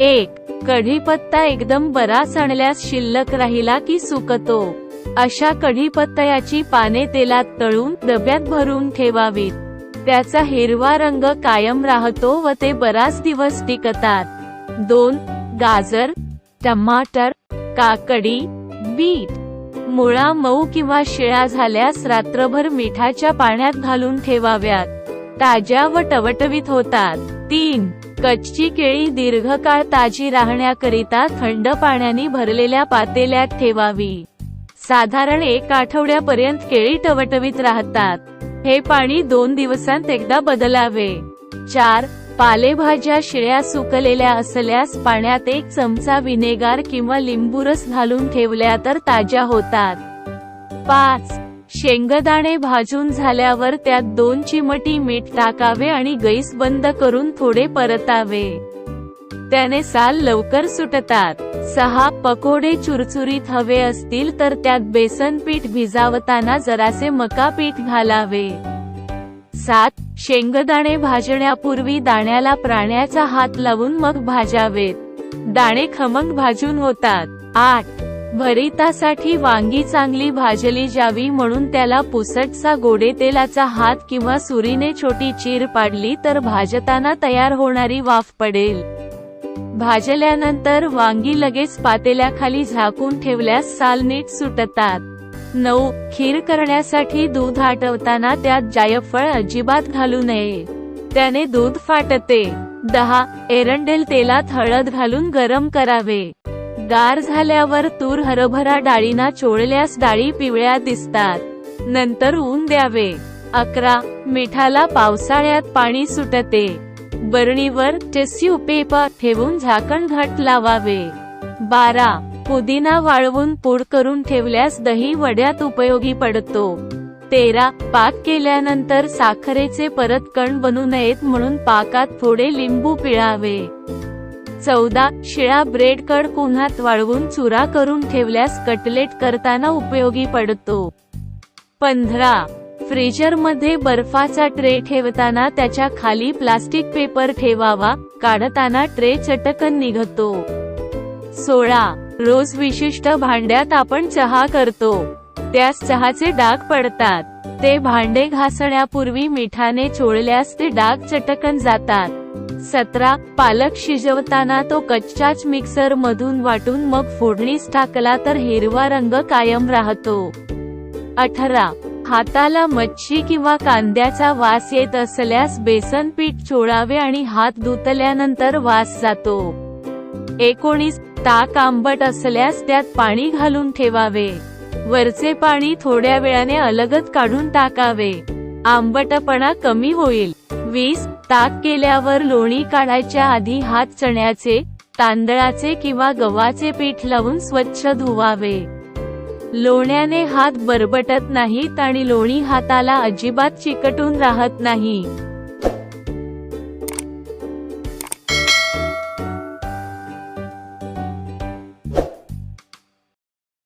एक कढीपत्ता एकदम बरा सणल्यास शिल्लक राहिला की सुकतो. अशा कढीपत्त्याची पाने तेलात तळून डब्यात भरून ठेवावीत. त्याचा हिरवा रंग कायम राहतो व ते बराच दिवस टिकतात. दोन गाजर टमाटर काकडी बीट. मुळा मऊ किंवा शिळा झाल्यास रात्रभर मिठाच्या पाण्यात घालून ठेवाव्यात. ताज्या व टवटवीत होतात. तीन कच्ची केळी दीर्घकाळ ताजी राहण्याकरिता थंड पाण्याने भरलेल्या पातेल्यात ठेवावी. साधारण एक आठवड्यापर्यंत केळी टवटवीत राहतात. हे पाणी दोन दिवसांत एकदा बदलावे. चार पालेभाज्या शिळ्या सुकलेल्या असल्यास पाण्यात एक चमचा विनेगार किंवा लिंबूरस घालून ठेवल्या तर ताज्या होतात. पाच शेंगदाणे भाजून झाल्यावर त्यात दोन चिमटी मीठ टाकावे आणि गैस बंद करून थोडे परतावे. त्याने साल लवकर सुटतात. सहा पकोडे चुरचुरीत हवे असतील तर त्यात बेसन पीठ भिजावताना जरासे मका पीठ घालावे. सात शेंगदाणे भाजण्यापूर्वी दाण्याला प्राण्याचा हात लावून मग भाजावेत. दाणे खमंग भाजून होतात. आठ भरितासाठी वांगी चांगली भाजली जावी म्हणून त्याला पुसटसा गोडे तेलाचा हात किंवा सुरीने छोटी चीर पाडली तर भाजताना तयार होणारी वाफ पडेल. भाजल्यानंतर वांगी लगेच पातेल्याखाली झाकून ठेवल्यास साल नीट सुटतात. नऊ खीर करण्यासाठी दूध आटवताना त्यात जायफळ अजिबात घालू नये. त्याने दूध फाटते. दहा एरंडेल तेलात हळद घालून गरम करावे. गार झाल्यावर तूर हरभरा डाळीना चोळल्यास डाळी पिवळ्या दिसतात. नंतर ऊन द्यावे. अकरा. मिठाला पावसाळ्यात पाणी सुटते. बरणीवर टेस्यू पेपर ठेवून झाकण घट लावावे. बारा. पुदिना वाळवून पूड करून ठेवल्यास दही वड्यात उपयोगी पडतो. तेरा. पाक केल्यानंतर साखरेचे परत कण बनू नयेत म्हणून पाकात थोडे लिंबू पिळावे. चौदा शिळा ब्रेड कड उन्हात वाळवून चुरा करून ठेवल्यास कटलेट करताना उपयोगी पडतो. पंधरा फ्रीजरमध्ये बर्फाचा ट्रे ठेवताना त्याच्याखाली प्लास्टिक पेपर ठेवावा काढताना ट्रे चटकन निघतो. सोळा रोज विशिष्ट भांड्यात आपण चहा करतो. त्यास चहाचे डाग पडतात. ते भांडे घासण्यापूर्वी मिठाने चोळल्यास ते डाग चटकन जातात. सतरा पालक शिजवताना तो कच्चाच मिक्सर मधून वाटून मग फोडणीस टाकला तर हिरवा रंग कायम राहतो. अठरा हाताला मच्छी किंवा कांद्याचा वास येत असल्यास बेसन पीठ चोळावे आणि हात धुतल्यानंतर वास जातो. एकोणीस ताक आंबट असल्यास त्यात पाणी घालून ठेवावे. वरचे पाणी थोड्या वेळाने अलगत काढून टाकावे. आंबटपणा कमी होईल. वीस ताक केल्यावर लोणी काढायच्या आधी हात चण्याचे तांदळाचे किंवा गव्हाचे पीठ लावून स्वच्छ धुवावे. लोण्याने हात बरबटत नाहीत आणि लोणी हाताला अजिबात चिकटून राहत नाही.